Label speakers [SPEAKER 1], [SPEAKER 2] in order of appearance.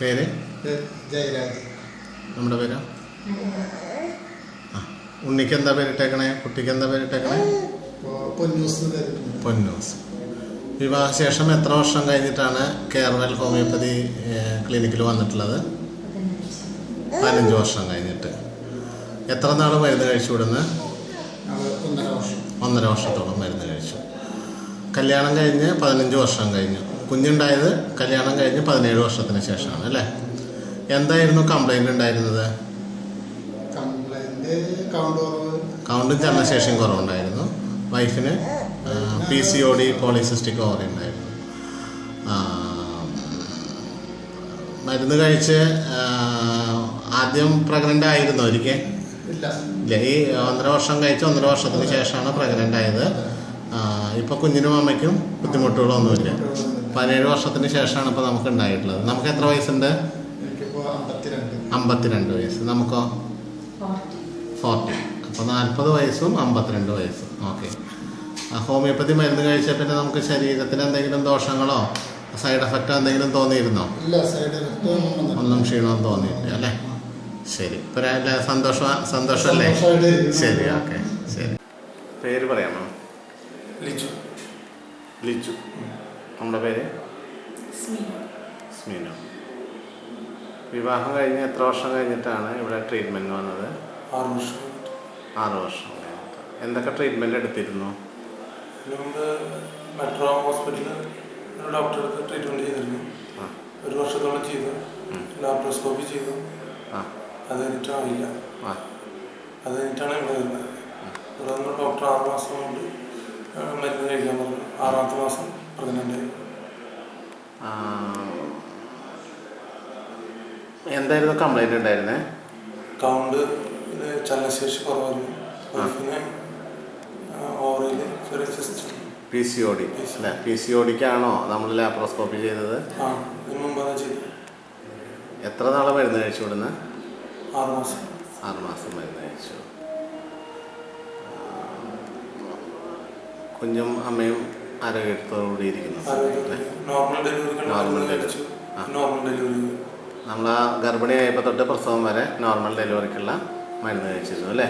[SPEAKER 1] പേര്?
[SPEAKER 2] ജയരാജ്.
[SPEAKER 1] നമ്മുടെ പേര്? ആ ഉണ്ണിക്ക് എന്താ പേരിട്ടേക്കണേ? കുട്ടിക്ക് എന്താ പേരിട്ടേക്കണേ?
[SPEAKER 2] പൊന്നൂസ്
[SPEAKER 1] പൊന്നൂസ്. വിവാഹശേഷം എത്ര വർഷം കഴിഞ്ഞിട്ടാണ് കേരവൽ ഹോമിയോപ്പതി ക്ലിനിക്കിൽ വന്നിട്ടുള്ളത്? പതിനഞ്ച്. വർഷം കഴിഞ്ഞിട്ട്. എത്ര നാൾ മരുന്ന് കഴിച്ചു വിടുന്ന്
[SPEAKER 2] ഒന്നര വർഷം.
[SPEAKER 1] ഒന്നര വർഷത്തോളം മരുന്ന് കഴിച്ചു. കല്യാണം കഴിഞ്ഞ് പതിനഞ്ച് വർഷം കഴിഞ്ഞു. കുഞ്ഞുണ്ടായത് കല്യാണം കഴിഞ്ഞ് പതിനേഴ് വർഷത്തിന് ശേഷമാണ് അല്ലേ? എന്തായിരുന്നു കംപ്ലൈന്റ് ഉണ്ടായിരുന്നത്?
[SPEAKER 2] കൗണ്ട്
[SPEAKER 1] ചർമ്മശേഷിയും കുറവുണ്ടായിരുന്നു. വൈഫിന് P C O D polycystic ovary ഉണ്ടായിരുന്നു. മരുന്ന് കഴിച്ച് ആദ്യം പ്രഗ്നന്റ് ആയിരുന്നു ഒരിക്കൽ?
[SPEAKER 2] ഇല്ല.
[SPEAKER 1] ഇല്ല ഈ ഒന്നര വർഷം കഴിച്ച് ഒന്നര വർഷത്തിന് ശേഷമാണ് പ്രഗ്നന്റ് ആയത്. ഇപ്പോൾ കുഞ്ഞിനും അമ്മയ്ക്കും ബുദ്ധിമുട്ടുകളൊന്നുമില്ല പതിനേഴ് വർഷത്തിന് ശേഷമാണ് ഇപ്പോൾ നമുക്ക് ഉണ്ടായിട്ടുള്ളത് നമുക്ക് എത്ര വയസ്സുണ്ട്?
[SPEAKER 2] അമ്പത്തിരണ്ട്.
[SPEAKER 1] വയസ്സ്. നമുക്കോ? ഫോർട്ടി. അപ്പോൾ നാൽപ്പത് വയസ്സും അമ്പത്തിരണ്ട് വയസ്സും. ഓക്കെ. ഹോമിയോപ്പതി മരുന്ന് കഴിച്ച പിന്നെ നമുക്ക് ശരീരത്തിന് എന്തെങ്കിലും ദോഷങ്ങളോ സൈഡ് എഫക്റ്റോ എന്തെങ്കിലും തോന്നിയിരുന്നോ?
[SPEAKER 2] ഇല്ല സൈഡ് എഫക്റ്റ് ഒന്നും
[SPEAKER 1] ക്ഷീണമെന്ന് ക്ഷീണവും തോന്നിയില്ല അല്ലേ? ശരി. ഇപ്പൊ സന്തോഷ സന്തോഷം സന്തോഷമല്ലേ? ശരി ഓക്കെ. ശരി. പേര് പറയാമോ?
[SPEAKER 2] ലിജു.
[SPEAKER 1] ലിജു. നമ്മുടെ പേര്? സ്മീന വിവാഹം കഴിഞ്ഞ് എത്ര വർഷം കഴിഞ്ഞിട്ടാണ് ഇവിടെ ട്രീറ്റ്മെന്റ് വന്നത്?
[SPEAKER 3] ആറ് വർഷം
[SPEAKER 1] ആറ് വർഷം എന്തൊക്കെ ട്രീറ്റ്മെന്റ് എടുത്തിരുന്നു?
[SPEAKER 3] മുമ്പ് മെട്രോ ഹോസ്പിറ്റലിൽ ഒരു ഡോക്ടറെ അടുത്ത് ട്രീറ്റ്മെന്റ് ചെയ്തിരുന്നു. ഒരു വർഷത്തോളം ചെയ്തു. ലാപ്രോസ്കോപ്പി ചെയ്തു.
[SPEAKER 1] ആ.
[SPEAKER 3] അത് കഴിഞ്ഞിട്ടാണ്
[SPEAKER 1] ഇല്ല.
[SPEAKER 3] അത് കഴിഞ്ഞിട്ടാണ് ഇവിടെ വരുന്നത്. തുടർന്ന് ഡോക്ടർ ആറ് മാസം കൊണ്ട് മരുന്ന് കഴിക്കാൻ പറഞ്ഞു ആറാമത്തെ മാസം
[SPEAKER 1] പ്രഗ്നന്റ് എന്തായിരുന്നു കംപ്ലൈന്റ് ഉണ്ടായിരുന്നേ?
[SPEAKER 3] കൗണ്ട് ചലനശേഷി കുറവായിരുന്നു. വൈഫിന് ഓവറിൽ ചെറിയ system
[SPEAKER 1] P C O D അല്ലേ? പി സി ഒ ഡിക്കാണോ നമ്മൾ ലാപ്രോസ്കോപ്പി ചെയ്തത്
[SPEAKER 3] ആ ഇതിന് മുമ്പാണ് ചെയ്തത്.
[SPEAKER 1] എത്ര നാളെ മരുന്ന് കഴിച്ചു വിടുന്ന്
[SPEAKER 3] ആറ് മാസം.
[SPEAKER 1] ആറ് മാസം മരുന്ന് കഴിച്ചു. കുഞ്ഞും അമ്മയും ആരോഗ്യത്തോടുകൂടി ഇരിക്കുന്നു.
[SPEAKER 3] Normal
[SPEAKER 1] delivery.
[SPEAKER 3] നോർമൽ ഡെലിവറി
[SPEAKER 1] നമ്മൾ ഗർഭിണിയായപ്പോൾ തൊട്ട് പ്രസവം വരെ നോർമൽ ഡെലിവറിക്കുള്ള മരുന്ന് കഴിച്ചിരുന്നു അല്ലേ?